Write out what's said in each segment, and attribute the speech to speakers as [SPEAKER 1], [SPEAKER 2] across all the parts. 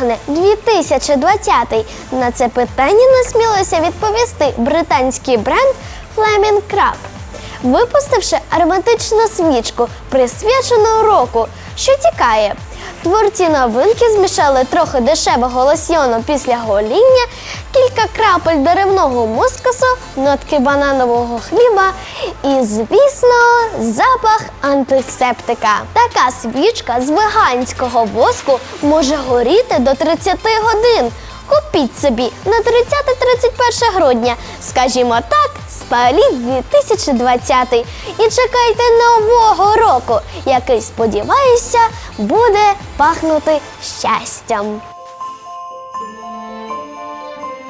[SPEAKER 1] Як пахне 2020? На це питання насмілося відповісти британський бренд Flaming Crab, випустивши ароматичну свічку, присвячену року, що тікає. Творці новинки змішали трохи дешевого лосьйону після гоління, кілька крапель деревного мускусу, нотки бананового хліба і, звісно, запах антисептика. Така свічка з веганського воску може горіти до 30 годин. Купіть собі на 30-31 грудня, скажімо так, спаліть 2020 і чекайте нового року, який, сподіваюся, буде пахнути щастям.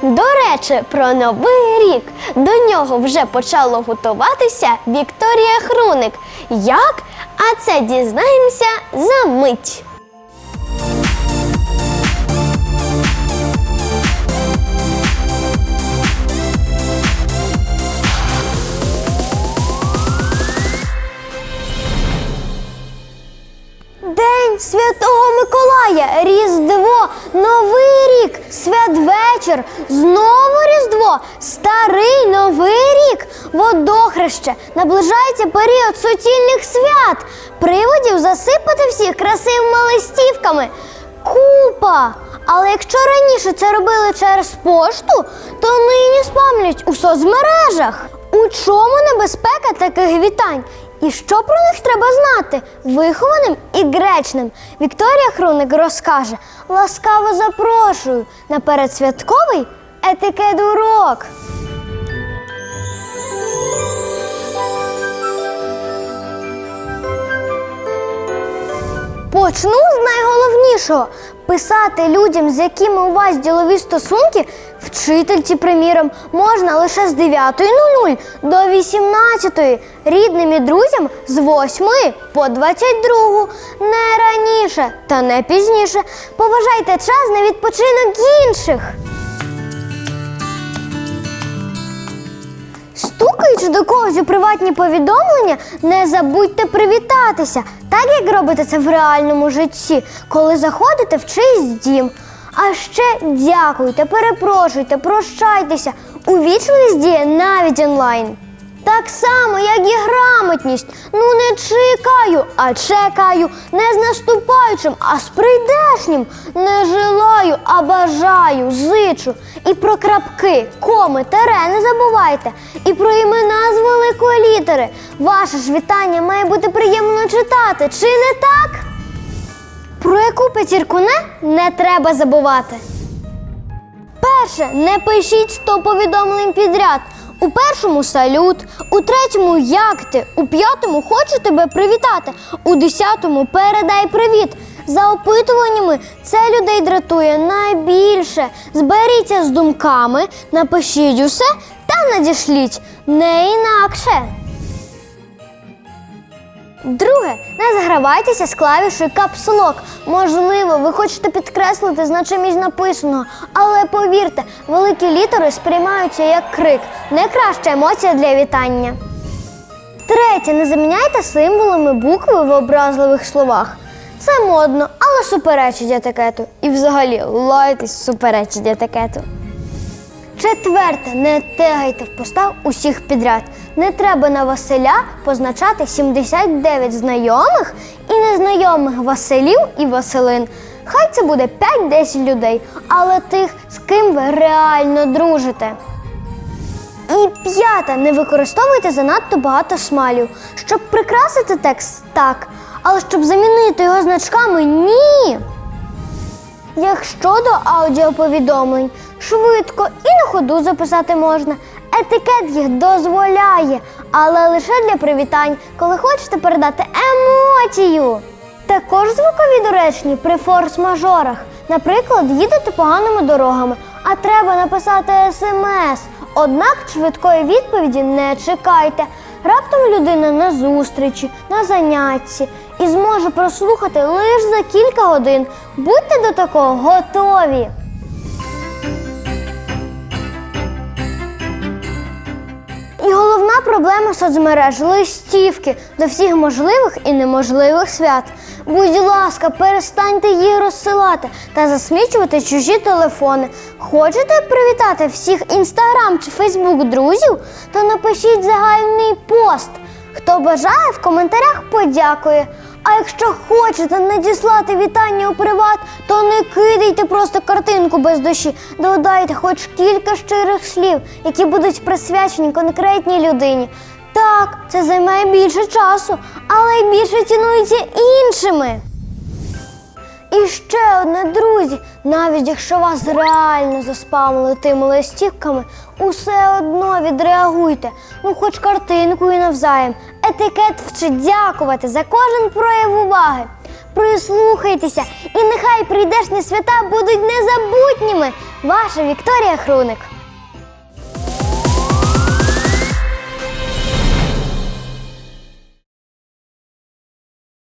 [SPEAKER 1] До речі, про новий рік до нього вже почало готуватися Вікторія Хруник. Як? А це дізнаємося за мить. Святого Миколая, Різдво, Новий рік, святвечір, знову Різдво, старий Новий рік, водохреще, наближається період суцільних свят, приводів засипати всіх красивими листівками. Купа! Але якщо раніше це робили через пошту, то нині спамлять у соцмережах. У чому небезпека таких вітань? І що про них треба знати? Вихованим і гречним. Вікторія Хруник розкаже: ласкаво запрошую на передсвятковий етикет урок. Почну з найголовнішого писати людям, з якими у вас ділові стосунки, вчительці, приміром, можна лише з 9.00 до 18.00, рідним і друзям з 8 по 22, не раніше та не пізніше. Поважайте час на відпочинок інших. Стукаючи до когось у приватні повідомлення, не забудьте привітатися, так як робите це в реальному житті, коли заходите в чийсь дім. А ще дякуйте, перепрошуйте, прощайтеся. Увічливість діє навіть онлайн. Так само, як і грамотність. Ну не чекаю, а чекаю. Не з наступаючим, а з прийдешнім. Не желаю, а бажаю, зичу. І про крапки, коми, тере не забувайте. І про імена з великої літери. Ваше ж вітання має бути приємно читати, чи не так? Про яку п'ятірку не, не треба забувати. Перше, не пишіть 100 повідомлень підряд. У першому салют, у третьому як ти, у п'ятому хочу тебе привітати, у десятому передай привіт. За опитуваннями це людей дратує найбільше. Зберіться з думками, напишіть усе та надішліть не інакше. Друге, не загравайтеся з клавішою Lock. Можливо, ви хочете підкреслити значимість написаного, але повірте, великі літери сприймаються як крик. Не краща емоція для вітання. Третє, не заміняйте символами букви в образливих словах. Це модно, але суперечить етикету. І взагалі лайтесь суперечить етикету. Четверте, не тегайте в постав усіх підряд. Не треба на Василя позначати 79 знайомих і незнайомих Василів і Василин. Хай це буде 5-10 людей, але тих, з ким ви реально дружите. І п'ята, не використовуйте занадто багато смалів. Щоб прикрасити текст так, але щоб замінити його значками ні. Якщо до аудіоповідомлень швидко і на ходу записати можна, етикет їх дозволяє, але лише для привітань, коли хочете передати емоцію. Також звукові доречні при форс-мажорах. Наприклад, їдете поганими дорогами, а треба написати смс. Однак швидкої відповіді не чекайте. Раптом людина на зустрічі, на занятті і зможе прослухати лише за кілька годин. Будьте до такого готові. І головна проблема соцмереж, листівки до всіх можливих і неможливих свят. Будь ласка, перестаньте їх розсилати та засмічувати чужі телефони. Хочете привітати всіх інстаграм чи фейсбук друзів? То напишіть загальний пост. Хто бажає, в коментарях подякує. А якщо хочете надіслати вітання у приват, то не кидайте просто картинку без душі. Додайте хоч кілька щирих слів, які будуть присвячені конкретній людині. Так, це займає більше часу, але й більше цінується іншими. І ще одне, друзі, навіть якщо вас реально заспамили тими листівками, усе одно відреагуйте. Ну, хоч картинкою навзаєм. Етикет вчить дякувати за кожен прояв уваги. Прислухайтеся, і нехай прийдешні свята будуть незабутніми. Ваша Вікторія Хруник.